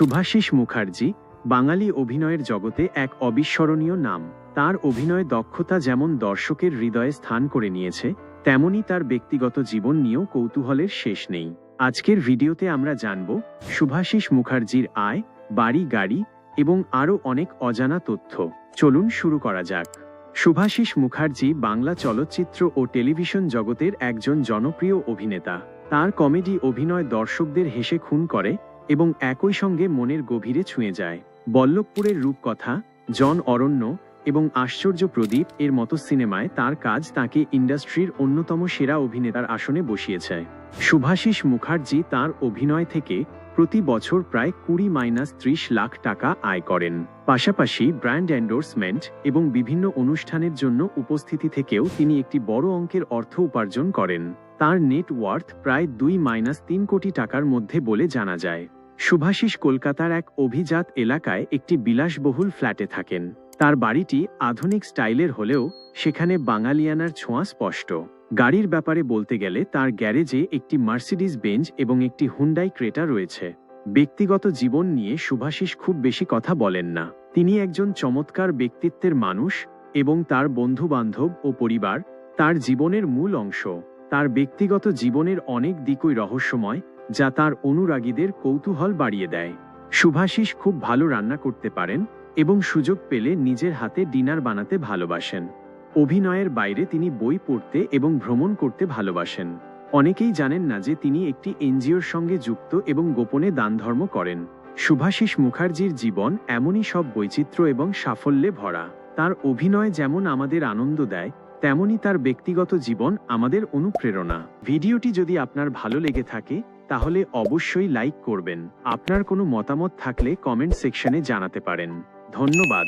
শুভাশিস মুখার্জি, বাঙালি অভিনয়ের জগতে এক অবিস্মরণীয় নাম। তার অভিনয় দক্ষতা যেমন দর্শকের হৃদয়ে স্থান করে নিয়েছে, তেমনি তার ব্যক্তিগত জীবন নিয়েও কৌতূহলের শেষ নেই। আজকের ভিডিওতে আমরা জানব, শুভাশিস মুখার্জির আয়, বাড়ি গাড়ি এবং আরও অনেক অজানা তথ্য। চলুন শুরু করা যাক। শুভাশিস মুখার্জি বাংলা চলচ্চিত্র ও টেলিভিশন জগতের একজন জনপ্রিয় অভিনেতা। তার কমেডি অভিনয় দর্শকদের হেসে খুন করে এবং একই সঙ্গে মনের গভীরে ছুঁয়ে যায়। বল্লভপুরের রূপকথা, জন অরণ্য এবং আশ্চর্য প্রদীপ এর মতো সিনেমায় তার কাজ তাকে ইন্ডাস্ট্রির অন্যতম সেরা অভিনেতার আসনে বসিয়েছে। শুভাশিস মুখার্জি তার অভিনয় থেকে প্রতি বছর প্রায় কুড়ি মাইনাস ত্রিশ লাখ টাকা আয় করেন। পাশাপাশি ব্র্যান্ড এন্ডোর্সমেন্ট এবং বিভিন্ন অনুষ্ঠানের জন্য উপস্থিতি থেকেও তিনি একটি বড় অঙ্কের অর্থ উপার্জন করেন। তার নেট ওয়ার্থ প্রায় দুই মাইনাস তিন কোটি টাকার মধ্যে বলে জানা যায়। শুভাশিস কলকাতার এক অভিজাত এলাকায় একটি বিলাসবহুল ফ্ল্যাটে থাকেন। তার বাড়িটি আধুনিক স্টাইলের হলেও সেখানে বাঙালিয়ানার ছোঁয়া স্পষ্ট। গাড়ির ব্যাপারে বলতে গেলে তার গ্যারেজে একটি মার্সিডিজ বেঞ্চ এবং একটি হুন্ডাই ক্রেটা রয়েছে। ব্যক্তিগত জীবন নিয়ে শুভাশিস খুব বেশি কথা বলেন না। তিনি একজন চমৎকার ব্যক্তিত্বের মানুষ এবং তার বন্ধু বান্ধব ও পরিবার তার জীবনের মূল অংশ। তার ব্যক্তিগত জীবনের অনেক দিকই রহস্যময় যা তার অনুরাগীদের কৌতূহল বাড়িয়ে দেয়। শুভাশিস খুব ভালো রান্না করতে পারেন এবং সুযোগ পেলে নিজের হাতে ডিনার বানাতে ভালোবাসেন। অভিনয়ের বাইরে তিনি বই পড়তে এবং ভ্রমণ করতে ভালোবাসেন। অনেকেই জানেন না যে তিনি একটি এনজিওর সঙ্গে যুক্ত এবং গোপনে দানধর্ম করেন। শুভাশিস মুখার্জির জীবন এমনই সব বৈচিত্র্য এবং সাফল্যে ভরা। তার অভিনয় যেমন আমাদের আনন্দ দেয় তেমনি তার ব্যক্তিগত জীবন আমাদের অনুপ্রেরণা। ভিডিওটি যদি আপনার ভালো লেগে থাকে তাহলে অবশ্যই লাইক করবেন। আপনার কোনো মতামত থাকলে কমেন্ট সেকশনে জানাতে পারেন। ধন্যবাদ।